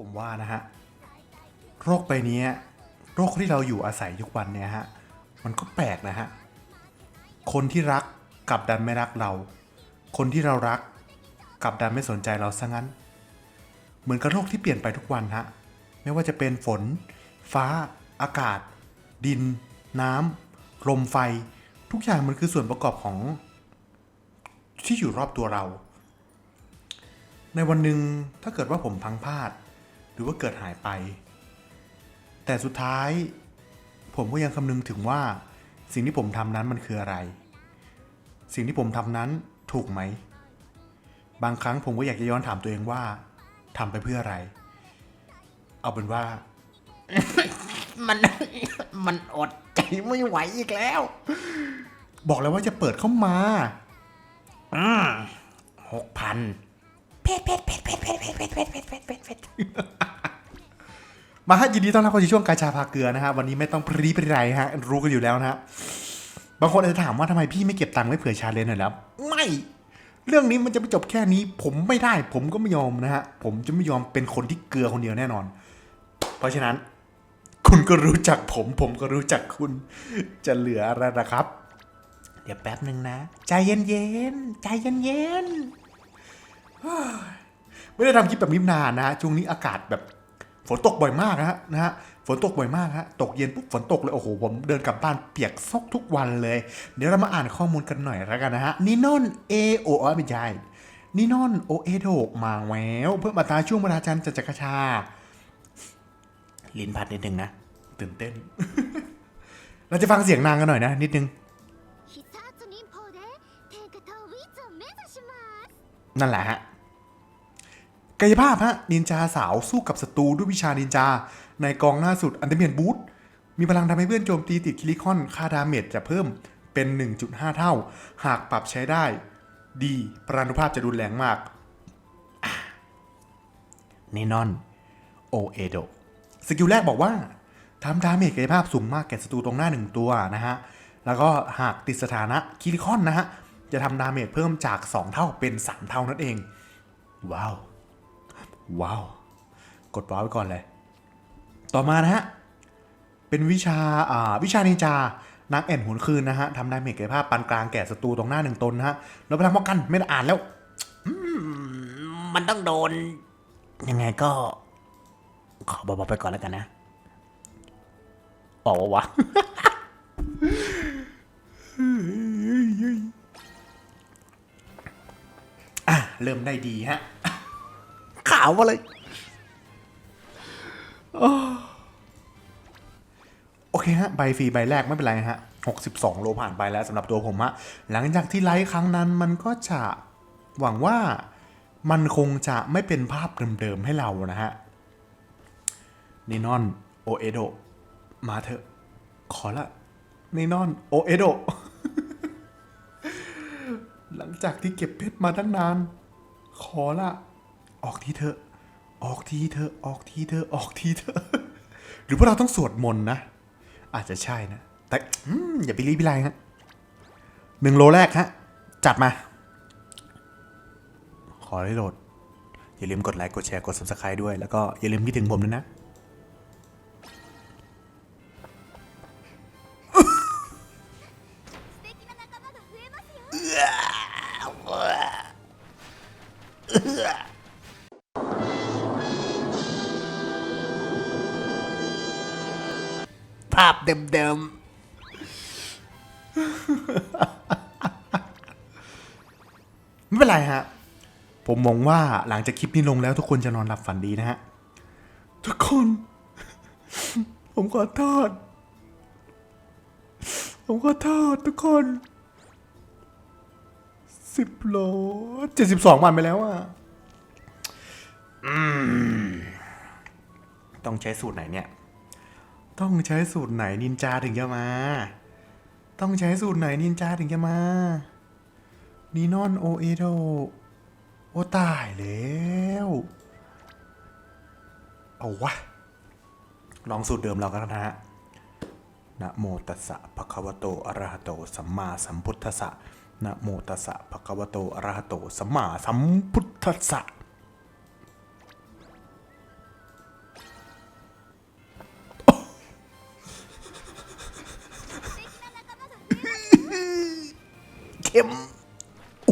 ผมว่านะฮะโรคใบเนี้โรคที่เราอยู่อาศัยทุกวันเนี่ยฮะมันก็แปลกนะฮะคนที่รักกลับดันไม่รักเรา คนที่เรารักกลับดันไม่สนใจเราซะงั้น เหมือนกับโรคที่เปลี่ยนไปทุกวันฮะไม่ว่าจะเป็นฝน ฟ้า อากาศ ดิน น้ำลมไฟ ทุกอย่างมันคือส่วนประกอบของ ที่อยู่รอบตัวเรา ในวันหนึ่งถ้าเกิดว่าผมพังพลาด หรือว่าเกิดหายไป แต่สุดท้าย ผมก็ยังคำนึงถึงว่า สิ่งที่ผมทำนั้นมันคืออะไร สิ่งที่ผมทำนั้นถูกไหม บางครั้งผมก็อยากจะย้อนถามตัวเองว่าทำไปเพื่ออะไร เอาเป็นว่า มันมันอดใจไม่ไหวอีกแล้ว บอกแล้วว่าจะเปิดเข้ามาอืมหกพันเพชรเพชรเพชรเพชรเพชรเพชรเพชรเพชรเพชรเพชรเพชร มาฮะยินดีต้อนรับเข้าสู่ช่วงกาชาพาเกลือนะฮะวันนี้ไม่ต้องปรีปรีไรฮะรู้กันอยู่แล้วนะฮะบางคนอาจจะถามว่าทำไมพี่ไม่เก็บตังค์ไว้เผื่อชาเลนจ์หน่อยแล้ว ไม่ เรื่องนี้มันจะไม่จบแค่นี้ ผมไม่ได้ ผมก็ไม่ยอมนะฮะผมจะไม่ยอมเป็นคนที่เกลือคนเดียวแน่นอน เพราะฉะนั้น คุณก็รู้จักผม ผมก็รู้จักคุณจะเหลืออะไรนะครับ เดี๋ยวแป๊บหนึ่งนะ ใจเย็นๆใจเย็นๆไม่ได้ทำคลิปแบบนี้นานนะฮะช่วงนี้อากาศแบบ ฝนตกบ่อยมากนะฮะนะฮะฝนตกบ่อยมากฮะตกเย็นปุ๊บฝนตกเลยโอ้โหผมเดินกลับบ้านเปียกซอกทุกวันเลย เดี๋ยวเรามาอ่านข้อมูลกันหน่อยแล้วกันนะฮะนี่นอนเอโอไม่ใช่นี่นอนโอเอโดกมาแววเพื่อมาตาช่วงเวลาจันจัจกชา ลิ้นพัดนิดนึงนะ ตื่นเต้น เราจะฟังเสียงนางกันหน่อยนะ นิดนึง นั่นแหละฮะ กายภาพฮะนินจาสาวสู้กับศัตรูด้วยวิชานินจา ในกองหน้าสุดอันเดเมียนบูธมีพลังทำให้เพื่อนโจมตีติดคิริคอนค่าดาเมจจะเพิ่มเป็น 1.5 เท่า หากปรับใช้ได้ ดีปรานุภาพจะรุนแรงมากนี่นอน โอเอโดสกิลแรกบอกว่าทำดาเมจกายภาพสูงมากแก่ศัตรูตรงหน้าหนึ่งตัวนะฮะ แล้วก็หากติดสถานะคิริคอนนะฮะ จะทำดาเมจเพิ่มจาก 2 เท่าเป็น 3 เท่านั่นเอง ว้าว ว้าว กดว้าวไว้ก่อนเลย ต่อมานะฮะ เป็นวิชา อ่า วิชานินจา นักแอนหุนคืนนะฮะทำดาเมจกายภาพปานกลางแก่ศัตรูตรงหน้าหนึ่งตนนะฮะ แล้วพลังป้องกันไม่ได้อ่านแล้ว มันต้องโดน ยังไงก็ ขอบอกๆไปก่อนแล้วกันนะ ออกวะวะอะ เริ่มได้ดีฮะขาวมาเลยโอเคฮะใบฟรีใบแรกไม่เป็นไรฮะ62 โลผ่านไปแล้วสำหรับตัวผมฮะหลังจากที่ไลฟ์ครั้งนั้นมันก็จะหวังว่ามันคงจะไม่เป็นภาพเดิมๆให้เรานะฮะนีนอนโอเอโดมาเถอะ ขอละนีนอนโอเอโดหลังจากที่เก็บเพชรมาตั้งนาน ขอละ ออกทีเถอะออกทีเถอะออกทีเถอะออกทีเถอะหรือพวกเราต้องสวดมนต์นะ อาจจะใช่นะ แต่ออย่าไปรีบไปไรฮะหนึ่งโลแรกฮะ จัดมา ขอให้โหลด อย่าลืมกดไลค์กดแชร์กด subscribe ด้วย แล้วก็อย่าลืมคิดถึงผมด้วยนะ ภาพเดิมไม่เป็นไรฮะ ผมมองว่าหลังจากคลิปนี้ลงแล้วทุกคนจะนอนหลับฝันดีนะฮะ ทุกคน ผมขอโทษ ผมขอโทษทุกคนสิบโลเจ็ดสิบสองวันไปแล้วอะอืมต้องใช้สูตรไหนเนี่ย ต้องใช้สูตรไหนนินจาถึงจะมา ต้องใช้สูตรไหนนินจาถึงจะมานีนอนโอเอโดโอตายแล้ว เอาวะ ลองสูตรเดิมเรากันนะฮะนะโมตัสสะภะคะวะโตอะระหะโต สัมมาสัมพุทธัสสะนะโมตัสสะภะคะวะโตอะระหะโต สัมมาสัมพุทธัสสะ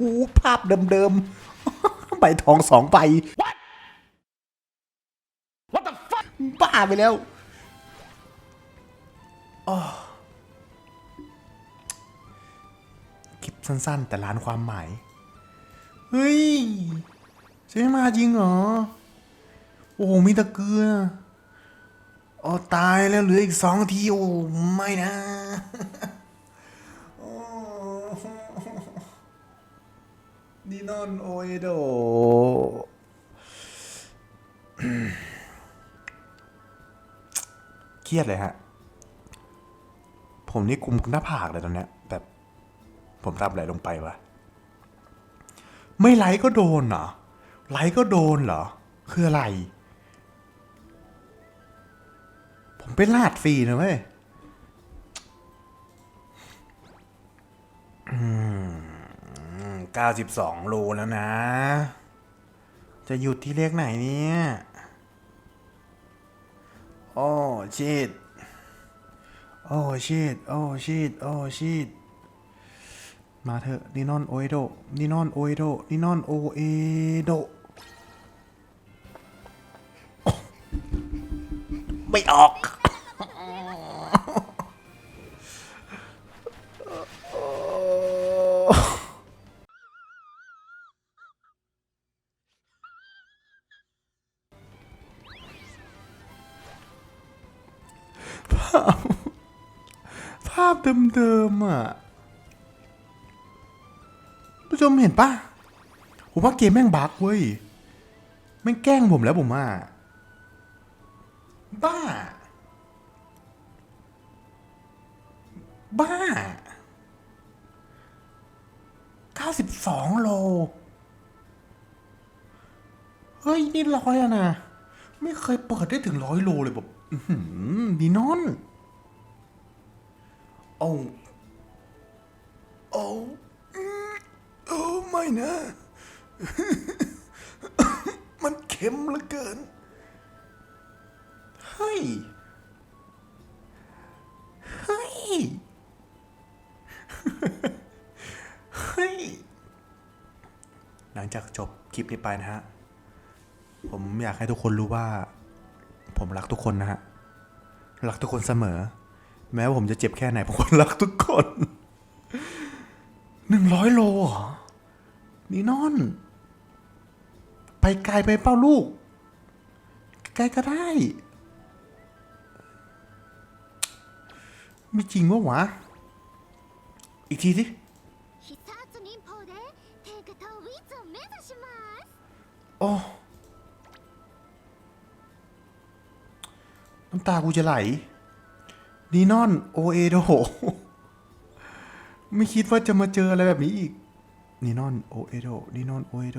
หภาพเดิมๆ ใบทองสองใบ What the fuck บ้าไปแล้วอ้อคลิปสั้นๆ แต่ล้านความหมาย เฮ้ยใช่มาจริงเหรอ โอ้โหมีแตะเกือโอ้ตายแล้วเหลืออีกสองที โอ้ ไม่นะ นอนโอเอโดเครียดเลยฮะ ผมนี่กุมหน้าผากเลยตอนเนี้ย แบบ ผมทำอะไรลงไปวะ ไม่ไลค์ก็โดนเหรอ ไลค์ก็โดนเหรอ คืออะไร ผมเป็นลาดฟรีนะเว้ย อืม เก้าสิบสองโลแล้วนะ จะหยุดที่เลขไหนเนี่ย โอ้ชิดโอ้ชิดโอ้ชิดโอ้ชิดมาเถอะนี่นอนโอเอโดนี่นอนโอเอโดนี่นอนโอเอโดไม่ออก ภาพเดิมๆอะผู้ชมเห็นปะผมว่าเกมแม่งบั๊กเว้ยแม่งแกล้งผมแล้วผมว่าบ้า บ้า 92 โล เฮ้ย นี่ร้อยอะนะ ไม่เคยเปิดได้ถึงร้อยโลเลยแบบ ดีนอน โอ้โอ้โอ้ไม่นะ มันเค็มเหลือเกิน เฮ้ย เฮ้ย เฮ้ย หลังจากจบคลิปนี้ไปนะฮะ ผมอยากให้ทุกคนรู้ว่า ผมรักทุกคนนะฮะ รักทุกคนเสมอ แม้ว่าผมจะเจ็บแค่ไหนผมก็รักทุกคนหนึ่งร้อยโลเหรอนี่นอน ไปไกลไปเป้าลูก ไกลก็ได้ ไม่จริงวะวะ อีกทีสิำตากูจะไหลนีนอนโอเอโดไม่คิดว่าจะมาเจออะไรแบบนี้อีกนีนอนโอเอโดนีนอนโอเอโด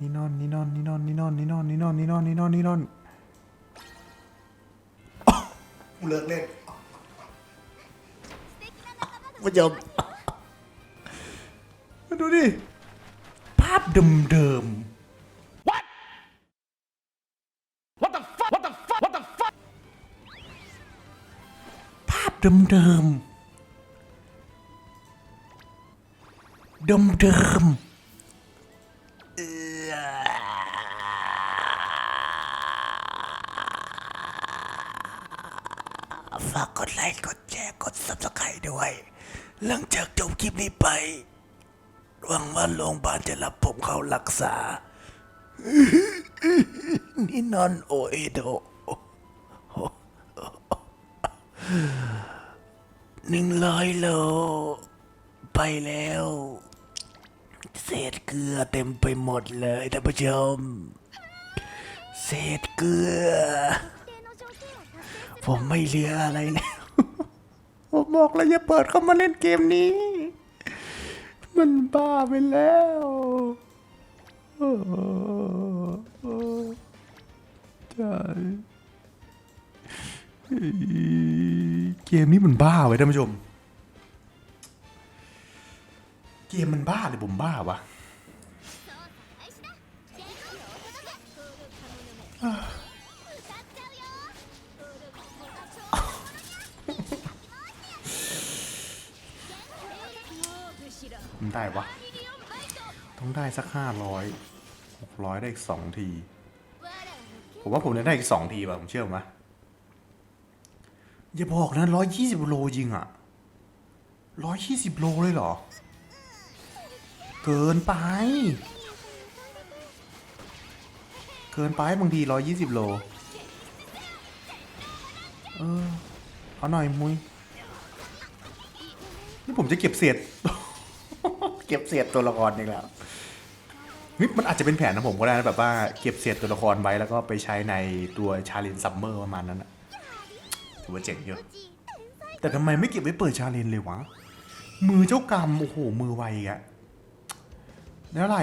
นีนอนนีนอนนีนอนนีนอนนีนอนนีนอนนีนอนนีนอนนีนอนอ้กูเลิกเล่นผู้ชมมาดูดิ ภาพเดิม What เดิมเดิมเดิมเดิมๆฝากกดไลค์กดแชร์กด subscribe ด้วย หลังจากจบคลิปนี้ไป หวังว่าโรงพยาบาลจะรับผมเข้ารักษา นี่นอนโอเอโด หนึ่งร้อยโล ไปแล้ว เศษเกลือเต็มไปหมดเลยท่านผู้ชม เศษเกลือ ผมไม่เหลืออะไรแล้ว ผมบอกแล้วอย่าเปิดเข้ามาเล่นเกมนี้ มันบ้าไปแล้วใช่ เกมนี้มันบ้าไว้ท่านผู้ชม เกมมันบ้าเลยผมบ้าวะมันได้วะ ต้องได้สักห้าร้อยหกร้อยได้อีกสองที ผมว่าผมจะได้อีกสองทีป่ะ ผมเชื่อไหม อย่าบอกนะร้อยยี่สิบโลจริงอะร้อยยี่สิบโลเลยเหรอ เกินไป เกินไปบางทีร้อยยี่สิบโล เออ เอาหน่อยมุยนี่ผมจะเก็บเศษ เก็บเศษตัวละครอีกแล้วนี่มันอาจจะเป็นแผนของผมก็ได้นะแบบว่าเก็บเศษตัวละครไว้แล้วก็ไปใช้ในตัวชาเลนซัมเมอร์ประมาณนั้นนะ ถือว่าเจ๋งเยอะแต่ทำไมไม่เก็บไว้เปิดชาเลนเลยวะ มือเจ้ากรรม โอ้โห มือไวอีกอะแล้วอะไร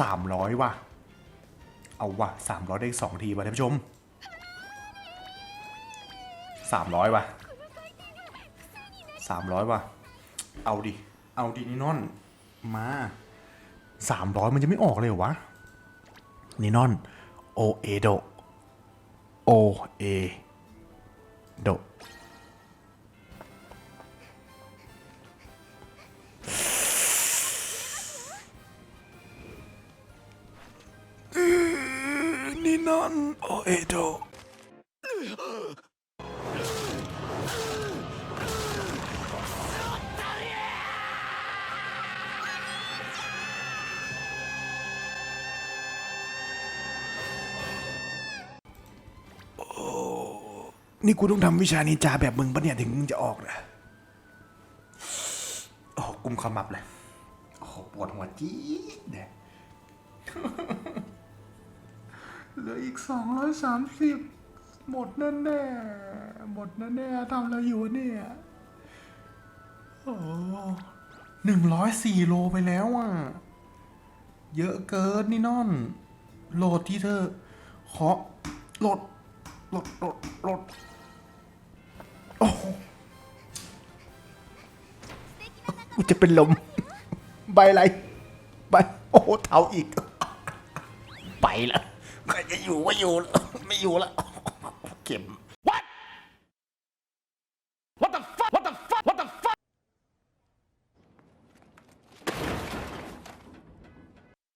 สามร้อยว่ะ เอาว่ะสามร้อยได้อีกสองทีว่ะท่านผู้ชมสามร้อยว่ะสามร้อยว่ะ เอาดิ เอาดินี่นอน มาสามร้อยมันจะไม่ออกเลยเหรอวะนี่นอน โอเอโด โอเอ โดนี่นอนโอ นี่กูต้องทำวิชานินจาแบบมึงปะเนี่ยถึงมึงจะออกนะโอ้กุมขมับเลย โอ้ปวดหัวจี๊ดเนี่ยเหลืออีกสองร้อยสามสิบหมดแน่แน่หมดแน่แน่ทำอะไรอยู่เนี่ยโอ้หนึ่งร้อยสี่โลไปแล้วอะ เยอะเกินนี่น่อน โหลดที่เธอขอโหลดโหลดโหลดโหลด กูจะเป็นลม ใบอะไร ใบ โอ้โหเท้าอีก ไปละใครจะอยู่ก็อยู่ ไม่อยู่ละเข็ม